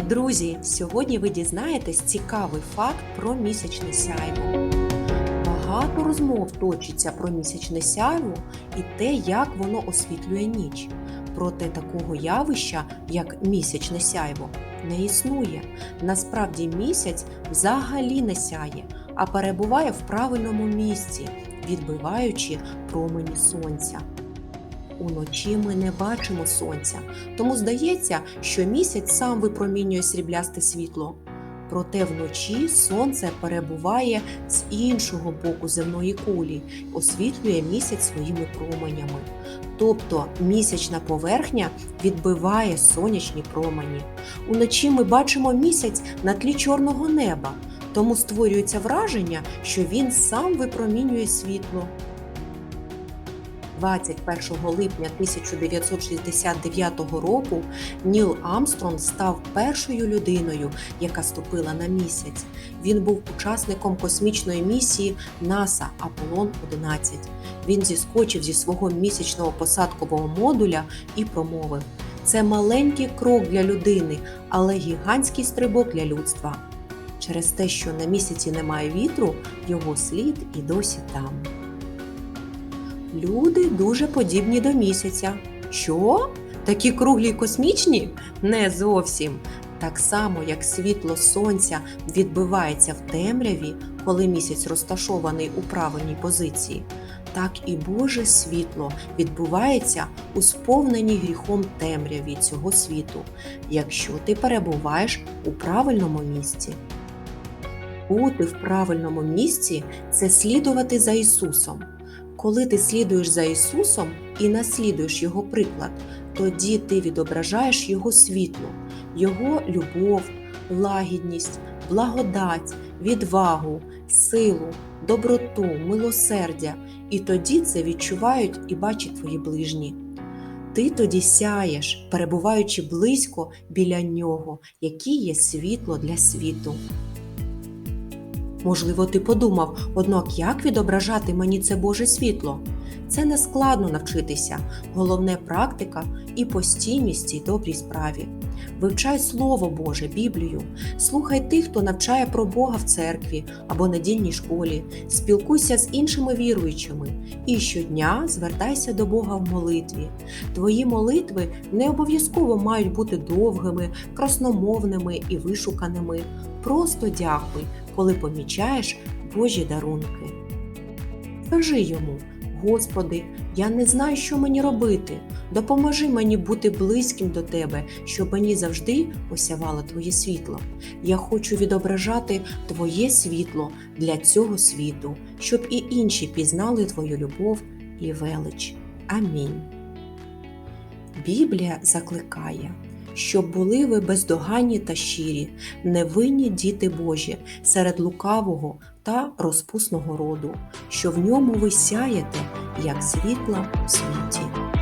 Друзі, сьогодні ви дізнаєтесь цікавий факт про місячне сяйво. Багато розмов точиться про місячне сяйво і те, як воно освітлює ніч. Проте такого явища, як місячне сяйво, не існує. Насправді місяць взагалі не сяє, а перебуває в правильному місці, відбиваючи промені сонця. Уночі ми не бачимо сонця, тому здається, що місяць сам випромінює сріблясте світло. Проте вночі сонце перебуває з іншого боку земної кулі, освітлює місяць своїми променями. Тобто місячна поверхня відбиває сонячні промені. Уночі ми бачимо місяць на тлі чорного неба, тому створюється враження, що він сам випромінює світло. 21 липня 1969 року Ніл Амстронг став першою людиною, яка ступила на місяць. Він був учасником космічної місії НАСА Аполлон 11. Він зіскочив зі свого місячного посадкового модуля і промовив: це маленький крок для людини, але гігантський стрибок для людства. Через те, що на місяці немає вітру, його слід і досі там. Люди дуже подібні до місяця. Що? Такі круглі й космічні? Не зовсім. Так само, як світло сонця відбивається в темряві, коли місяць розташований у правильній позиції, так і Боже світло відбувається у сповненій гріхом темряві цього світу, якщо ти перебуваєш у правильному місці. Бути в правильному місці це слідувати за Ісусом. Коли ти слідуєш за Ісусом і наслідуєш Його приклад, тоді ти відображаєш Його світло, Його любов, лагідність, благодать, відвагу, силу, доброту, милосердя, і тоді це відчувають і бачать твої ближні. Ти тоді сяєш, перебуваючи близько біля нього, який є світло для світу. Можливо, ти подумав, однак як відображати мені це Боже світло? Це не складно навчитися, головне практика і постійність цій добрій справі. Вивчай Слово Боже, Біблію, слухай тих, хто навчає про Бога в церкві або недільній школі, спілкуйся з іншими віруючими і щодня звертайся до Бога в молитві. Твої молитви не обов'язково мають бути довгими, красномовними і вишуканими. Просто дякуй, коли помічаєш Божі дарунки. Скажи йому, Господи, я не знаю, що мені робити. Допоможи мені бути близьким до Тебе, щоб мені завжди осявало Твоє світло. Я хочу відображати Твоє світло для цього світу, щоб і інші пізнали Твою любов і велич. Амінь. Біблія закликає, щоб були ви бездоганні та щирі, невинні діти Божі серед лукавого та розпусного роду, що в ньому ви сяєте, як світла в світі.